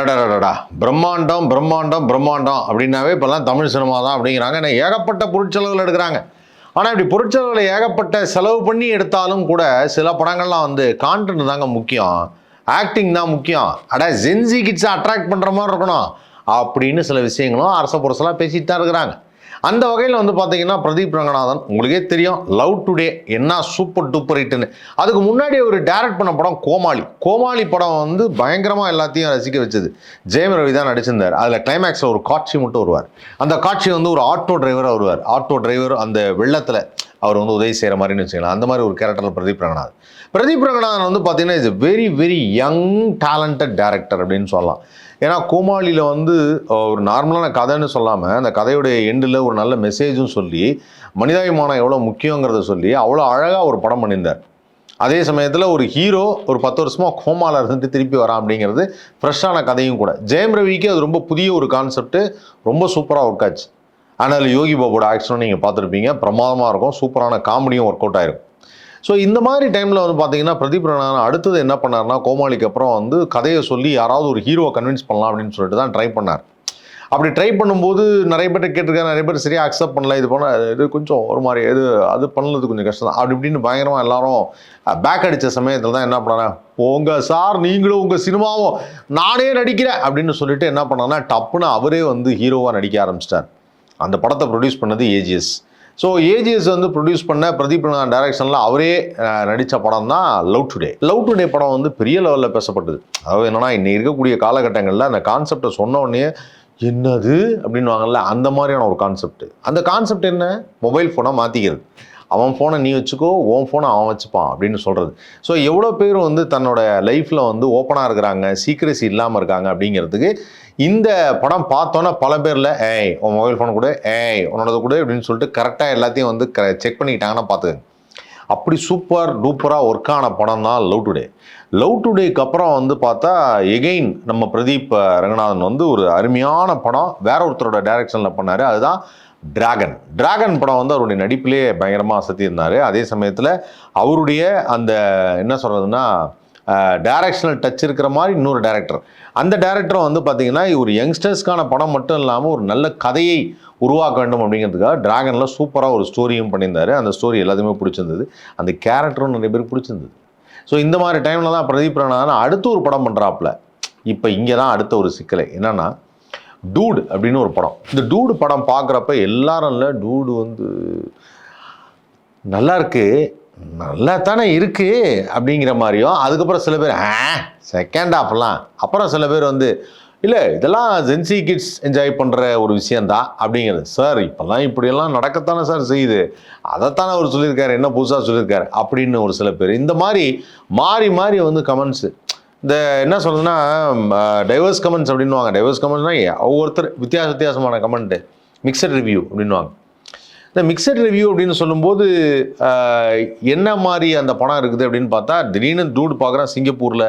அடாடாடாடா பிரம்மாண்டம் பிரம்மாண்டம் பிரம்மாண்டம் அப்படின்னாவே இப்போல்லாம் தமிழ் சினிமா தான் அப்படிங்கிறாங்க. ஏன்னா ஏகப்பட்ட பொருட்செலவுகள் எடுக்கிறாங்க. ஆனால் இப்படி பொருட்செலவில் ஏகப்பட்ட செலவு பண்ணி எடுத்தாலும் கூட சில படங்கள்லாம் வந்து கான்டென்ட் தாங்க முக்கியம். ஆக்டிங் தான் முக்கியம். அட ஜென்சி கிட்ஸை அட்ராக்ட் பண்ணுற மாதிரி இருக்கணும். அப்படின்னு சில விஷயங்களும் அரச புரசலாக பேசிட்டு தான் இருக்கிறாங்க. அந்த வகையில் வந்து பார்த்தீங்கன்னா பிரதீப் ரங்கநாதன் உங்களுக்கே தெரியும் லவ் டுடே என்ன சூப்பர் டூப்பர் ஹிட்னு அதுக்கு முன்னாடி ஒரு டேரக்ட் பண்ண படம் கோமாளி. கோமாளி படம் வந்து பயங்கரமாக எல்லாத்தையும் ரசிக்க வச்சது. ஜெயம் ரவி தான் நடிச்சிருந்தார். அதில் கிளைமேக்ஸில் ஒரு காட்சி மட்டும் வருவார். அந்த காட்சி வந்து ஒரு ஆட்டோ டிரைவராக வருவார். ஆட்டோ டிரைவர் அந்த வெள்ளத்தில் அவர் வந்து உதவி செய்கிற மாதிரின்னு வச்சுக்கலாம் அந்த மாதிரி ஒரு கேரக்டரில் பிரதீப் ரங்கநாதன். பிரதீப் ரங்கநாதன் வந்து பார்த்தீங்கன்னா is very very young talented director அப்படின்னு சொல்லலாம். ஏன்னா கோமாளியில் வந்து ஒரு நார்மலான கதைன்னு சொல்லாமல் அந்த கதையுடைய எண்டில் ஒரு நல்ல மெசேஜும் சொல்லி மனிதாபிமானம் எவ்வளோ முக்கியங்கிறத சொல்லி அவ்வளோ அழகாக ஒரு படம் பண்ணியிருந்தார். அதே சமயத்தில் ஒரு ஹீரோ ஒரு பத்து வருஷமாக கோமாவில் இருந்துட்டு திருப்பி வரான் அப்படிங்கிறது ஃப்ரெஷ்ஷான கதையும் கூட. ஜெயம் ரவிக்கு அது ரொம்ப புதிய ஒரு கான்செப்ட் ரொம்ப சூப்பராக ஒர்க் ஆச்சு. ஆனால் யோகி பாபோட ஆக்ஷனும் நீங்கள் பார்த்துருப்பீங்க. பிரமாதமாக இருக்கும். சூப்பரான காமெடியும் ஒர்க் அவுட் ஆயிருக்கும் ஸோ இந்த மாதிரி டைமில் வந்து பார்த்தீங்கன்னா பிரதீப் ரங்கநாதன் அடுத்தது என்ன பண்ணார்னா கோமாளிக்கு அப்புறம் வந்து கதையை சொல்லி யாராவது ஒரு ஹீரோவை கன்வின்ஸ் பண்ணலாம் அப்படின்னு சொல்லிட்டு தான் ட்ரை பண்ணார். அப்படி ட்ரை பண்ணும்போது நிறைய பேர் கேட்டிருக்காரு நிறைய பேர் சரியாக அக்செப்ட் பண்ணல இது பண்ண இது கொஞ்சம் ஒரு மாதிரி இது அது பண்ணது கொஞ்சம் கஷ்டம் தான். அப்படி இப்படின்னு பயங்கரமாக எல்லாரும் பேக் அடித்த சமயத்தில் தான் என்ன பண்ணாங்க உங்கள் சார் நீங்களும் உங்கள் சினிமாவும் நானே நடிக்கிறேன். அப்படின்னு சொல்லிட்டு என்ன பண்ணாங்கன்னா டப்புன்னு அவரே வந்து ஹீரோவாக நடிக்க ஆரம்பிச்சிட்டார். அந்த படத்தை ப்ரொடியூஸ் பண்ணது ஏஜிஎஸ் ஸோ ஏஜிஎஸ் வந்து ப்ரொடியூஸ் பண்ண பிரதீப் டைரக்ஷனில் அவரே நடித்த படம் தான் லவ் டுடே லவ் டுடே படம் வந்து பெரிய லெவலில் பேசப்பட்டது. அதாவது என்னன்னா இன்னைக்கு இருக்கக்கூடிய காலகட்டங்களில் அந்த கான்செப்டை சொன்ன உடனே என்னது? அப்படின்னுவாங்கல்ல அந்த மாதிரியான ஒரு கான்செப்ட் அந்த கான்செப்ட் என்ன? மொபைல் ஃபோனை மாற்றிக்கிறது அவன் ஃபோனை நீ வச்சுக்கோ உன் ஃபோனை அவன் வச்சுப்பான் அப்படின்னு சொல்கிறது ஸோ எவ்வளோ பேர் வந்து தன்னோட லைஃப்பில் வந்து ஓப்பனாக இருக்கிறாங்க சீக்ரெசி இல்லாமல் இருக்காங்க அப்படிங்கிறதுக்கு இந்த படம் பார்த்தோன்னே பல பேரில் ஏய் உன் மொபைல் ஃபோன் கூட ஏய் உன்னோடது கூட அப்படின்னு சொல்லிட்டு கரெக்டாக எல்லாத்தையும் வந்து க செக் பண்ணிக்கிட்டாங்கன்னா பார்த்துக்கங்க. அப்படி சூப்பர் டூப்பராக ஒர்க் ஆன படம் தான் லவ் டுடே லவ் டுடேக்கு அப்புறம் வந்து பார்த்தா எகெயின் நம்ம பிரதீப் ரங்கநாதன் வந்து ஒரு அருமையான படம். வேற ஒருத்தரோட டைரக்ஷனில் பண்ணார். அதுதான் டிராகன் டிராகன் படம் வந்து அவருடைய நடிப்பிலே பயங்கரமாக அசத்தியிருந்தார். அதே சமயத்தில் அவருடைய அந்த என்ன சொல்கிறதுன்னா டைரக்ஷனல் டச் இருக்கிற மாதிரி இன்னொரு டேரக்டர் அந்த டேரக்டரும் வந்து பார்த்தீங்கன்னா ஒரு யங்ஸ்டர்ஸ்க்கான படம் மட்டும் இல்லாமல் ஒரு நல்ல கதையை உருவாக்க வேண்டும் அப்படிங்கிறதுக்காக டிராகனில் சூப்பராக ஒரு ஸ்டோரியும் பண்ணியிருந்தாரு. அந்த ஸ்டோரி எல்லாத்தையுமே பிடிச்சிருந்தது. அந்த கேரக்டரும் நிறைய பேருக்கு பிடிச்சிருந்தது. ஸோ இந்த மாதிரி டைமில் தான் பிரதீப் ரங்கநாதன் அடுத்து ஒரு படம் பண்ணுறாப்புல இப்போ இங்கே தான் அடுத்த ஒரு சிக்கலை. என்னென்னா டூடு அப்படின்னு ஒரு படம். இந்த டூடு படம் பார்க்குறப்ப எல்லாரும் இல்லை டூடு வந்து நல்லா இருக்கு நல்லா தானே இருக்கு அப்படிங்கிற மாதிரியும் அதுக்கப்புறம் சில பேர் ஆ செகண்ட் ஆஃப்லாம் அப்புறம் சில பேர் வந்து இல்லை இதெல்லாம் ஜென்சி கிட்ஸ் என்ஜாய் பண்ணுற ஒரு விஷயந்தான் அப்படிங்கிறது சார் இப்போல்லாம் இப்படியெல்லாம் நடக்கத்தானே சார் செய்யுது. அதைத்தானே அவர் சொல்லியிருக்காரு என்ன புதுசாக சொல்லியிருக்காரு? அப்படின்னு ஒரு சில பேர். இந்த மாதிரி மாறி மாறி வந்து கமெண்ட்ஸு இந்த என்ன சொல்றதுன்னா டைவர்ஸ் கமெண்ட்ஸ் அப்படின்னுவாங்க. டைவர்ஸ் கமெண்ட்ஸ்னா ஒவ்வொருத்தர் வித்தியாச வித்தியாசமான கமெண்ட்டு மிக்சட் ரிவ்யூ அப்படின்னுவாங்க. இந்த மிக்சட் ரிவ்யூ அப்படின்னு சொல்லும்போது என்ன மாதிரி அந்த படம் இருக்குது அப்படின்னு பார்த்தா திடீர்னு டூடு பார்க்குறேன் சிங்கப்பூரில்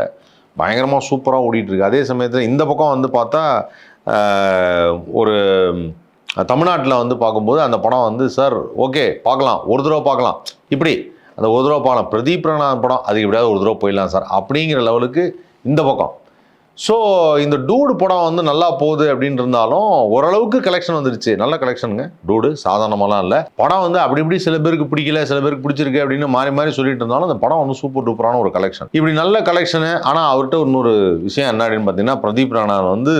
பயங்கரமாக சூப்பராக ஓடிட்டுருக்கு. அதே சமயத்தில் இந்த பக்கம் வந்து பார்த்தா ஒரு தமிழ்நாட்டில் வந்து பார்க்கும்போது அந்த படம் வந்து சார் ஓகே பார்க்கலாம். ஒரு தடவை பார்க்கலாம். இப்படி அந்த ஒரு தடவை பார்க்கலாம். பிரதீப் ரங்கநாதன் படம் அது எப்படியாவது ஒரு தடவை போயிடலாம் சார் அப்படிங்கிற லெவலுக்கு இந்த பக்கம். ஸோ இந்த டூடு படம் வந்து நல்லா போகுது அப்படின்னு இருந்தாலும் ஓரளவுக்கு கலெக்ஷன் வந்துருச்சு. நல்ல கலெக்ஷனுங்க டூடு சாதாரணமாலாம் இல்லை. படம் வந்து அப்படி இப்படி சில பேருக்கு பிடிக்கல சில பேருக்கு பிடிச்சிருக்கு அப்படின்னு மாறி மாறி சொல்லிட்டு இருந்தாலும் அந்த படம் வந்து சூப்பர் டூப்பரான ஒரு கலெக்ஷன் இப்படி நல்ல கலெக்ஷனு ஆனால் அவர்கிட்ட இன்னொரு விஷயம் என்ன அப்படின்னு பார்த்தீங்கன்னா பிரதீப் ராணா வந்து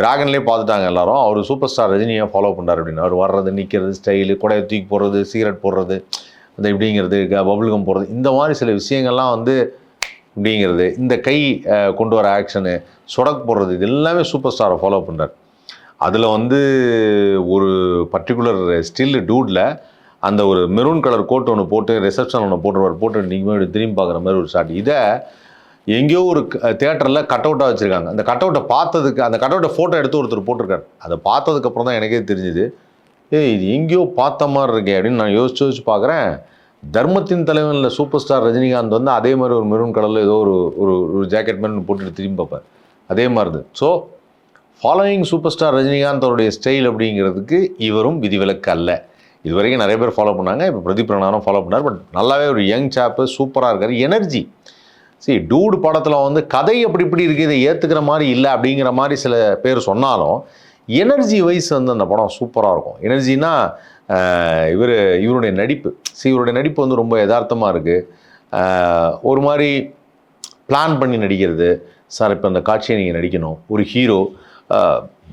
டிராகன்லேயே பார்த்துட்டாங்க எல்லாரும். அவர் சூப்பர் ஸ்டார் ரஜினியை ஃபாலோ பண்ணுறாரு அப்படின்னு. அவர் வர்றது நிற்கிறது ஸ்டைலு கொடையை தூக்கி போடுறது சிகரெட் போடுறது அந்த இப்படிங்கிறது பபுள்கம் போடுறது இந்த மாதிரி சில விஷயங்கள்லாம் வந்து அப்படிங்கிறது இந்த கை கொண்டு வர ஆக்ஷனு சொடக் போடுறது இது எல்லாமே சூப்பர் ஸ்டாரை ஃபாலோ பண்ணுறார் அதில் வந்து ஒரு பர்டிகுலர் ஸ்டில் டூடில் அந்த ஒரு மெரூன் கலர் கோட் ஒன்று போட்டு ரிசப்ஷன் ஒன்று போட்டுருவார் போட்டு நீங்கள் திரும்பி பார்க்குற மாதிரி ஒரு ஷாட் இதை எங்கேயோ ஒரு தேட்டரில் கட் அவுட்டாக வச்சுருக்காங்க. அந்த கட் அவுட்டை பார்த்ததுக்கு அந்த கட் அவுட்டை ஃபோட்டோ எடுத்து ஒருத்தர் போட்டிருக்காரு. அதை பார்த்ததுக்கப்புறம் தான் எனக்கே தெரிஞ்சுது ஏய் இது எங்கேயோ பார்த்த மாதிரி இருக்கே அப்படின்னு நான் யோசிச்சு யோசிச்சு பார்க்குறேன். தர்மத்தின் தலைவனில் சூப்பர் ஸ்டார் ரஜினிகாந்த் வந்து அதே மாதிரி ஒரு மெரூன் கலரில் ஏதோ ஒரு ஒரு ஒரு ஜாக்கெட் மாதிரி போட்டுட்டு திரும்பி பார்ப்பேன் அதே மாதிரி தான் so following super star Rajinikanth அவருடைய ஸ்டைல் அப்படிங்கிறதுக்கு இவரும் விதிவிலக்கு அல்ல. இது வரைக்கும் நிறைய பேர் ஃபாலோ பண்ணாங்க. இப்போ பிரதீப் ரங்கநாதனும் ஃபாலோ பண்ணார். பட் நல்லாவே ஒரு யங் சாப்பு சூப்பராக இருக்கார். எனர்ஜி சரி டூடு படத்தில் வந்து கதை அப்படி இப்படி இருக்குது இதை ஏற்றுக்கிற மாதிரி இல்லை அப்படிங்கிற மாதிரி சில பேர் சொன்னாலும் எனர்ஜி வைஸ் வந்து அந்த படம் சூப்பராக இருக்கும். எனர்ஜினா இவர் இவருடைய நடிப்பு. சி இவருடைய நடிப்பு வந்து ரொம்ப யதார்த்தமாக இருக்குது ஒரு மாதிரி பிளான் பண்ணி நடிக்கிறது. சார் இப்போ அந்த காட்சியை நீங்கள் நடிக்கணும். ஒரு ஹீரோ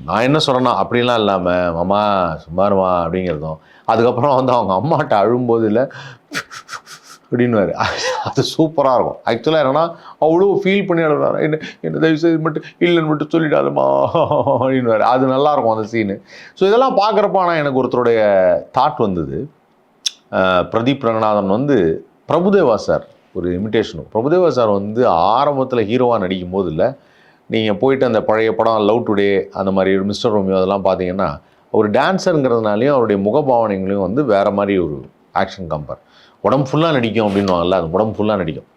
நான் என்ன சொல்கிறேன்னா அப்படிலாம் இல்லாமல் மாமா சும்மாருமா அப்படிங்கிறதும். அதுக்கப்புறம் வந்து அவங்க அம்மாட்ட அழும்போது இல்லை. அப்படின்னுவாரு. அது சூப்பராக இருக்கும். ஆக்சுவலாக என்னன்னா அவ்வளோ ஃபீல் பண்ணி அழுகிறாரு. என்ன என்ன தயவு செய்து மட்டும் இல்லைன்னு மட்டும் சொல்லிடாதம்மா அப்படின்னு அது நல்லாயிருக்கும் அந்த சீனு ஸோ இதெல்லாம் பார்க்குறப்ப ஆனால் எனக்கு ஒருத்தருடைய தாட் வந்தது. பிரதீப் ரங்கநாதன் வந்து பிரபுதேவா சார் ஒரு இமிட்டேஷனும் பிரபுதேவா சார் வந்து ஆரம்பத்தில் ஹீரோவாக நடிக்கும் போது இல்லை நீங்கள் போயிட்டு அந்த பழைய படம் லவ் டுடே அந்த மாதிரி மிஸ்டர் ரோமியோ அதெல்லாம் பார்த்தீங்கன்னா ஒரு டான்ஸருங்கிறதுனாலையும் அவருடைய முகபாவனைகளையும் வந்து வேறு மாதிரி ஒரு ஆக்ஷன் கம்பேர் உடம்பு ஃபுல்லாக நடிக்கும் அப்படின்வாங்கல்ல அது உடம்பு ஃபுல்லாக நடிக்கும்.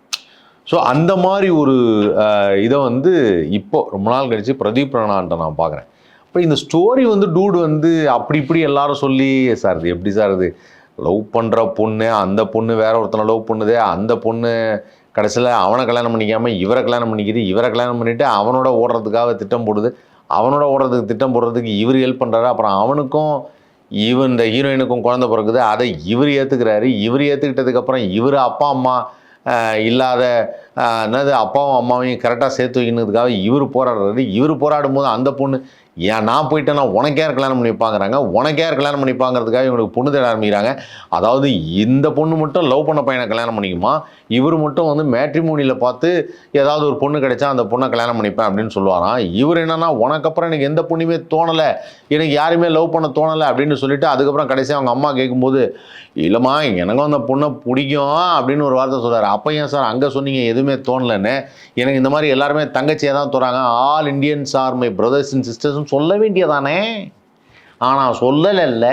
ஸோ அந்த மாதிரி ஒரு இதை வந்து இப்போ ரொம்ப நாள் கழித்து பிரதீப் ராணான்ட்ட நான் பார்க்குறேன் இப்போ இந்த ஸ்டோரி வந்து டூடு வந்து அப்படி இப்படி எல்லாரும் சொல்லி சார் இது எப்படி சார் இது? லவ் பண்ணுற பொண்ணு அந்த பொண்ணு வேற ஒருத்தனை லவ் பண்ணுதே அந்த பொண்ணு கடைசியில் அவனை கல்யாணம் பண்ணிக்காமல் இவரை கல்யாணம் பண்ணிக்கிது இவரை கல்யாணம் பண்ணிட்டு அவனோட ஓடுறதுக்காக திட்டம் போடுது அவனோட ஓடுறதுக்கு திட்டம் போடுறதுக்கு இவர் ஹெல்ப் பண்ணுறாரு அப்புறம் அவனுக்கும் இவன் இந்த ஹீரோயினுக்கும் குழந்த பிறகுது அதை இவர் ஏற்றுக்கிறாரு இவர் ஏற்றுக்கிட்டதுக்கப்புறம் இவர் அப்பா அம்மா இல்லாத என்னது அப்பாவும் அம்மாவையும் கரெக்டாக சேர்த்து வைக்கணுங்கிறதுக்காக இவர் போராடுறாரு. இவர் போராடும் போது அந்த பொண்ணு ஏன் நான் போயிட்டேன்னா உனக்கே யார் கல்யாணம் பண்ணிப்பாங்கிறாங்க உனக்கே யார் கல்யாணம் பண்ணிப்பாங்கிறதுக்காக இவங்களுக்கு பொண்ணு தேட ஆரம்பிக்கிறாங்க. அதாவது இந்த பொண்ணு மட்டும் லவ் பண்ண பையனை கல்யாணம் பண்ணிக்குமா? இவர் மட்டும் வந்து மேட்ரிமோனியில் பார்த்து ஏதாவது ஒரு பொண்ணு கிடைச்சா அந்த பொண்ணை கல்யாணம் பண்ணிப்பேன் அப்படின்னு சொல்லுவாராம். இவர் என்னன்னா உனக்கப்புறம் எனக்கு எந்த பொண்ணுமே தோணலை. எனக்கு யாருமே லவ் பண்ண தோணலை. அப்படின்னு சொல்லிட்டு அதுக்கப்புறம் கடைசியாக அவங்க அம்மா கேட்கும்போது இல்லைம்மா எனக்கும் அந்த பொண்ணை பிடிக்கும். அப்படின்னு ஒரு வார்த்தை சொல்கிறார் அப்போ ஏன் சார் அங்கே சொன்னீங்க எதுவுமே தோணலைன்னு? எனக்கு இந்த மாதிரி எல்லாருமே தங்கச்சியை தான் தோறாங்க. All Indians are my brothers and சிஸ்டர்ஸ்னு சொல்ல வேண்டியதானே? ஆனால் சொல்லலைல்ல.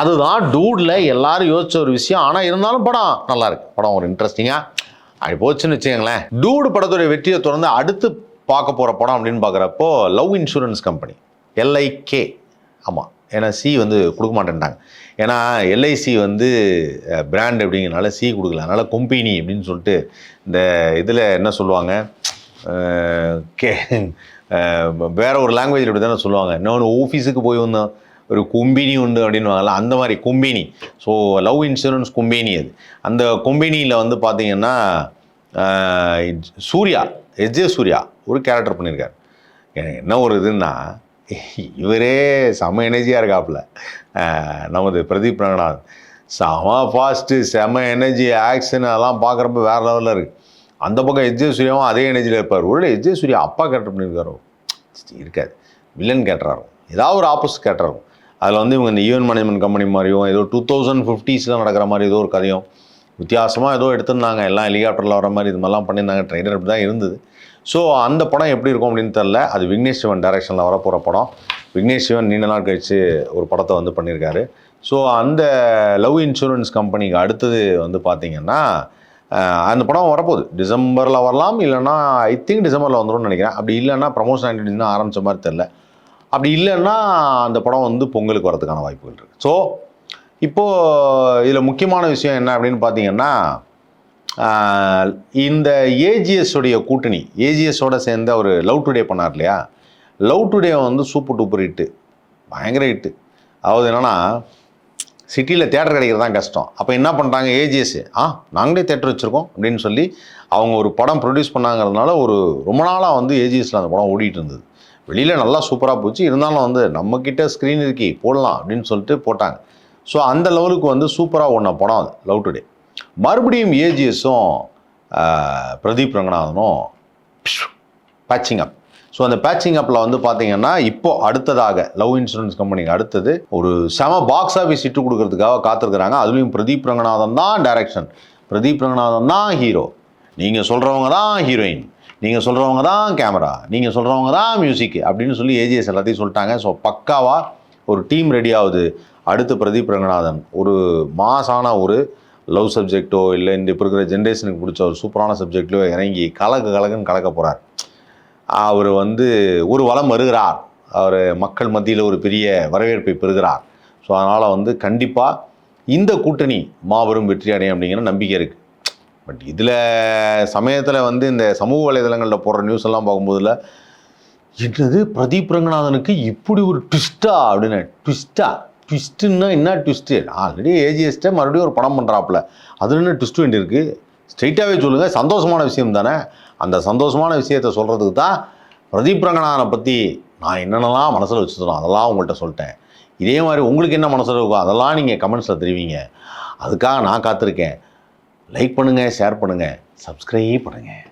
அதுதான் டூடில் எல்லாரும் யோசிச்ச ஒரு விஷயம். ஆனால் இருந்தாலும் படம் நல்லா இருக்கு. படம் ஒரு இன்ட்ரெஸ்டிங்காக அப்படி போச்சுன்னு வச்சுக்கோங்களேன். டூடு படத்துடைய வெற்றியை தொடர்ந்து அடுத்து பார்க்க போகிற படம் அப்படின்னு பார்க்குறப்போ லவ் இன்சூரன்ஸ் கம்பெனி எல்ஐகே ஆமாம் ஏன்னா சி வந்து கொடுக்க மாட்டேன்ட்டாங்க. ஏன்னா எல்ஐசி வந்து பிராண்ட் அப்படிங்கிறனால சி கொடுக்கல. அதனால் கொம்பினி அப்படின்னு சொல்லிட்டு இந்த இதில் என்ன சொல்லுவாங்க? கே வேற ஒரு லாங்குவேஜில் இப்படி தானே சொல்லுவாங்க இன்னொன்று ஆஃபீஸுக்கு போய் வந்தோம் ஒரு கொம்பினி உண்டு அப்படின்வாங்கல்ல அந்த மாதிரி company. So love insurance company அது. அந்த கொம்பினியில் வந்து பார்த்தீங்கன்னா சூர்யா எஸ்ஜே சூர்யா ஒரு கேரக்டர் பண்ணியிருக்காரு என்ன ஒரு இதுன்னா இவரே செம எனர்ஜியாக இருக்காப்புல. நமது பிரதீப் ரங்கநாத் செம ஃபாஸ்ட்டு செம எனர்ஜி ஆக்ஷன் அதெல்லாம் பார்க்குறப்ப வேறு லெவலில் இருக்குது அந்த பக்கம் எஸ்ஜே சூர்யாவும் அதே எனர்ஜியில் இருப்பார். ஒரு எஸ்ஜே சூர்யா அப்பா கேரக்டர் பண்ணியிருக்காரோ இருக்காது. வில்லன் கேரக்டராக ஏதாவது ஒரு ஆப்போசிட் கேரக்டர் அதில் வந்து இவங்க இந்த ஈவென்ட் மேனேஜ்மெண்ட் கம்பெனி மாதிரியும் ஏதோ டூ தௌசண்ட் ஃபிஃப்டிஸில் நடக்கிற மாதிரி ஏதோ ஒரு கதையும் வித்தியாசமாக ஏதோ எடுத்திருந்தாங்க. எல்லாம் ஹெலிகாப்டரில் வர மாதிரி இது மாதிரிலாம் பண்ணியிருந்தாங்க. ட்ரெயினர் அப்படி தான் இருந்தது. ஸோ அந்த படம் எப்படி இருக்கும் அப்படின்னு தெரில அது விக்னேஷ் சிவன் டைரக்ஷனில் வரப்போகிற படம். விக்னேஷ் சிவன் நீண்ட நாள் கழித்து ஒரு படத்தை வந்து பண்ணியிருக்காரு. ஸோ அந்த லவ் இன்சூரன்ஸ் கம்பெனிக்கு அடுத்தது வந்து பார்த்தீங்கன்னா அந்த படம் வரப்போகுது. டிசம்பரில் வரலாம் இல்லைன்னா ஐ திங்க் டிசம்பரில் வந்துரும்னு நினைக்கிறேன். அப்படி இல்லைன்னா ப்ரமோஷன் ஆக்டிவிட்டி தான் ஆரம்பித்த மாதிரி தெரில அப்படி இல்லைன்னா அந்த படம் வந்து பொங்கலுக்கு வரதுக்கான வாய்ப்புகள் இருக்குது ஸோ இப்போது இதில் முக்கியமான விஷயம் என்ன அப்படின்னு பார்த்தீங்கன்னா இந்த ஏஜிஎஸ்ஸுடைய கூட்டணி ஏஜிஎஸோட சேர்ந்த ஒரு லவ் டுடே பண்ணார் இல்லையா? லவ் டுடே வந்து சூப்பர் டூப்பர் ஹிட்டு பயங்கர ஹிட்டு அதாவது என்னென்னா சிட்டியில் தேட்டர் கிடைக்கிறது தான் கஷ்டம். அப்போ என்ன பண்ணுறாங்க ஏஜிஎஸ் ஆ நாங்களே தேட்டர் வச்சுருக்கோம் அப்படின்னு சொல்லி அவங்க ஒரு படம் ப்ரொடியூஸ் பண்ணாங்கிறதுனால ஒரு ரொம்ப நாளாக வந்து ஏஜிஎஸில் அந்த படம் ஓடிட்டு இருந்தது. வெளியில் நல்லா சூப்பராக போச்சு. இருந்தாலும் வந்து நம்மக்கிட்ட ஸ்க்ரீன் இருக்கி போடலாம் அப்படின்னு சொல்லிட்டு போட்டாங்க. ஸோ அந்த லெவலுக்கு வந்து சூப்பராக ஓடின படம் அது லவ் டுடே மறுபடியும் ஏஜிஎஸும் பிரதீப் ரங்கநாதனும் பேச்சிங் அப் ஸோ அந்த பேச்சிங் அப்பில் வந்து பார்த்தீங்கன்னா இப்போ அடுத்ததாக லவ் இன்சூரன்ஸ் கம்பெனிக்கு அடுத்தது ஒரு செம பாக்ஸ் ஆஃபீஸ் இட்டு கொடுக்கறதுக்காக காத்திருக்கிறாங்க. அதுலேயும் பிரதீப் ரங்கநாதன் தான் டைரக்ஷன் பிரதீப் ரங்கநாதன் தான் ஹீரோ நீங்கள் சொல்கிறவங்க தான் ஹீரோயின் நீங்கள் சொல்கிறவங்க தான் கேமரா நீங்கள் சொல்கிறவங்க தான் மியூசிக் அப்படின்னு சொல்லி ஏஜிஎஸ் எல்லாத்தையும் சொல்லிட்டாங்க. ஸோ பக்காவாக ஒரு டீம் ரெடி ஆகுது. அடுத்து பிரதீப் ரங்கநாதன். ஒரு மாசான ஒரு லவ் சப்ஜெக்டோ இல்லை இந்த இப்போ இருக்கிற ஜென்ரேஷனுக்கு பிடிச்ச ஒரு சூப்பரான சப்ஜெக்ட்லையோ இறங்கி கலக்கு கலக்குன்னு கலக்க போகிறார் அவர் வந்து ஒரு வளம் வருகிறார். அவர் மக்கள் மத்தியில் ஒரு பெரிய வரவேற்பை பெறுகிறார். ஸோ அதனால் வந்து கண்டிப்பாக இந்த கூட்டணி மாபெரும் வெற்றி அடையும் அப்படிங்கிற நம்பிக்கை இருக்குது பட் இதில் சமயத்தில் வந்து இந்த சமூக வலைதளங்களில் போடுற நியூஸ் எல்லாம் பார்க்கும்போதில் என்னது பிரதீப் ரங்கநாதனுக்கு இப்படி ஒரு ட்விஸ்டா அப்படின்னு ட்விஸ்டா ட்விஸ்ட்டுன்னா என்ன ட்விஸ்ட்டு ஆல்ரெடி ஏஜிஎஸ்ட்டை மறுபடியும் ஒரு படம் பண்ணுறாப்புல அது என்ன ட்விஸ்ட் வேண்டியிருக்கு? ஸ்ட்ரெயிட்டாகவே சொல்லுங்கள் சந்தோஷமான விஷயம் தானே. அந்த சந்தோஷமான விஷயத்தை சொல்கிறதுக்கு தான் பிரதீப் ரங்கநாதனை பற்றி நான் என்னென்னலாம் மனசில் வச்சுருந்தோம் அதெல்லாம் உங்கள்கிட்ட சொல்லிட்டேன். இதே மாதிரி உங்களுக்கு என்ன மனசில் இருக்கோ அதெல்லாம் நீங்கள் கமெண்ட்ஸில் தெரிவிங்க. அதுக்காக நான் காத்திருக்கேன். லைக் பண்ணுங்கள் ஷேர் பண்ணுங்கள் சப்ஸ்கிரைப் பண்ணுங்கள்